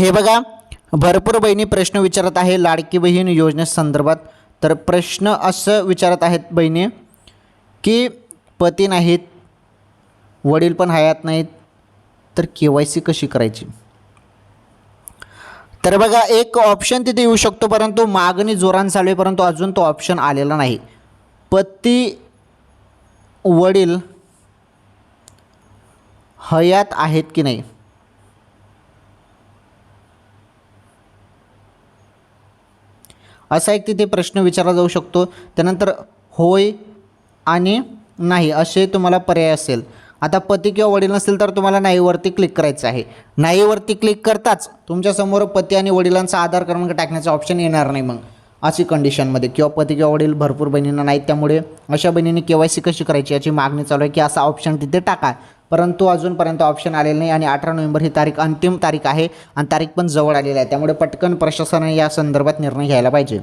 हे बघा भरपूर बहिणी प्रश्न विचारत आहे लाडकी बहीण योजनेसंदर्भात तर प्रश्न असं विचारत आहेत बहिणी की पती नाहीत वडील पण हयात नाहीत तर के वाय सी कशी करायची? तर बघा एक ऑप्शन तिथे येऊ शकतो परंतु मागणी जोरान चालू आहे परंतु अजून तो ऑप्शन आलेला नाही. पती वडील हयात आहेत की नाही? असा एक तिथे प्रश्न विचारला जाऊ शकतो. त्यानंतर होय आणि नाही असे तुम्हाला पर्याय असेल. आता पती किंवा वडील नसेल तर तुम्हाला नाहीवरती क्लिक करायचं आहे. नाहीवरती क्लिक करताच तुमच्यासमोर पती आणि वडिलांचा आधार क्रमांक टाकण्याचा ऑप्शन येणार नाही मग. अशी कंडिशनमध्ये किंवा पती किंवा वडील भरपूर बहिणींना नाहीत त्यामुळे अशा बहिणींनी के वाय सी कशी करायची याची मागणी चालू आहे की असा ऑप्शन तिथे टाका. परंतु अजूनपर्यंत ऑप्शन आलेलं नाही आणि अठरा नोव्हेंबर ही तारीख अंतिम तारीख आहे आणि तारीख पण जवळ आलेली आहे. त्यामुळे पटकन प्रशासनाने या संदर्भात निर्णय घ्यायला पाहिजे.